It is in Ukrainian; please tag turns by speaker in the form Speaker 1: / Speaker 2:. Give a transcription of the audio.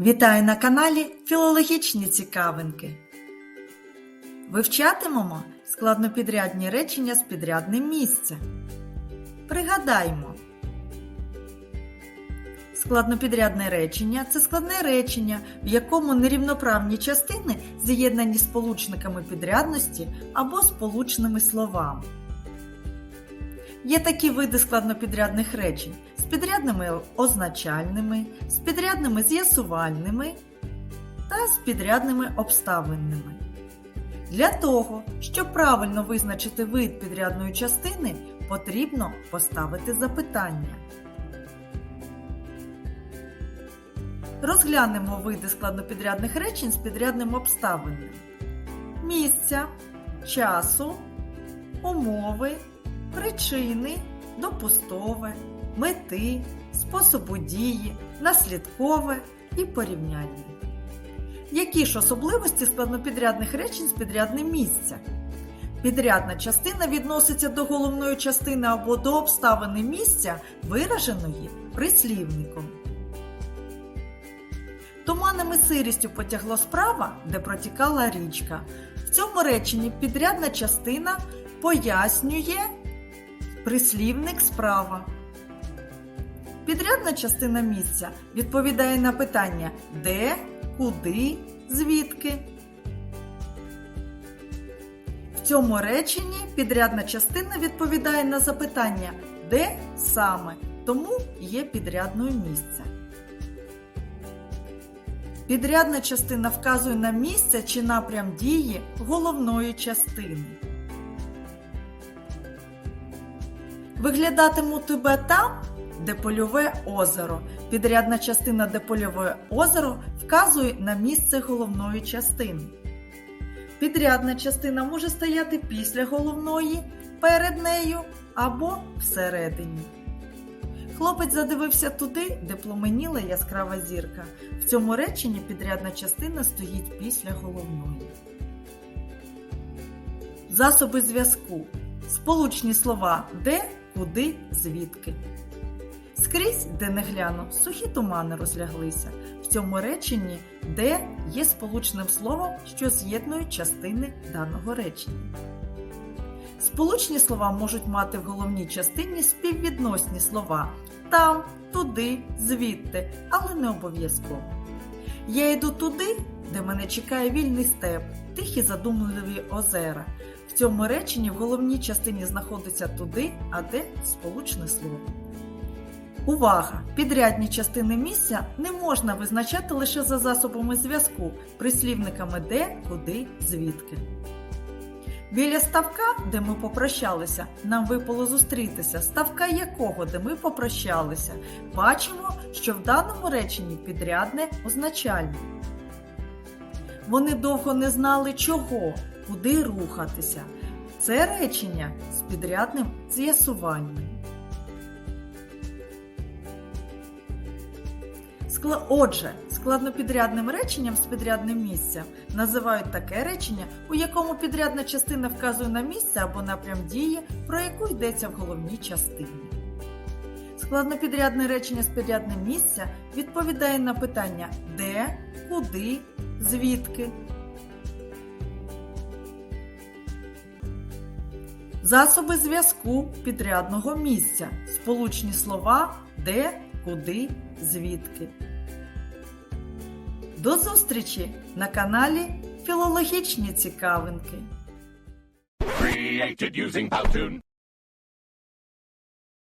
Speaker 1: Вітаю на каналі Філологічні цікавинки. Вивчатимемо складнопідрядні речення з підрядним місця. Пригадаймо. Складнопідрядне речення це складне речення, в якому нерівноправні частини з'єднані сполучниками підрядності або сполучними словами. Є такі види складнопідрядних речень підрядними означальними, з підрядними з'ясувальними та з підрядними обставинними. Для того, щоб правильно визначити вид підрядної частини, потрібно поставити запитання. Розглянемо види складнопідрядних речень з підрядним обставинним. Місця, часу, умови, причини, допустове, мети, способу дії, наслідкове і порівняння. Які ж особливості складнопідрядних речень з підрядним місця? Підрядна частина відноситься до головної частини або до обставини місця, вираженої прислівником. Туманними сирістю потягло справа, де протікала річка. В цьому реченні підрядна частина пояснює прислівник справа. Підрядна частина місця відповідає на питання де, куди, звідки. В цьому реченні підрядна частина відповідає на запитання де саме, тому є підрядною місця. Підрядна частина вказує на місце чи напрям дії головної частини. Виглядатиму тебе там, де озеро. Підрядна частина де озеро вказує на місце головної частини. Підрядна частина може стояти після головної, перед нею або всередині. Хлопець задивився туди, де пломеніла яскрава зірка. В цьому реченні підрядна частина стоїть після головної. Засоби зв'язку. Сполучні слова де, куди, звідки. Скрізь, де не гляну, сухі тумани розляглися. В цьому реченні де є сполучним словом, що з'єднує частини даного речення. Сполучні слова можуть мати в головній частині співвідносні слова там, туди, звідти, але не обов'язково. Я йду туди, де мене чекає вільний степ, тихі задумливі озера. В цьому реченні в головній частині знаходиться туди, а де сполучне слово. Увага! Підрядні частини місця не можна визначати лише за засобами зв'язку, прислівниками де, куди, звідки. Біля ставка, де ми попрощалися, нам випало зустрітися. Ставка якого, де ми попрощалися, бачимо, що в даному реченні підрядне означальне. Вони довго не знали чого, куди рухатися. Це речення з підрядним з'ясуванням. Скла- Отже, складнопідрядним реченням з підрядним місцем називають таке речення, у якому підрядна частина вказує на місце або напрям дії, про яку йдеться в головній частині. Складнопідрядне речення з підрядним місця відповідає на питання де, куди, звідки. Засоби зв'язку підрядного місця. Сполучні слова де, куди, звідки. До зустрічі на каналі Філологічні цікавинки.
Speaker 2: Created using Powtoon.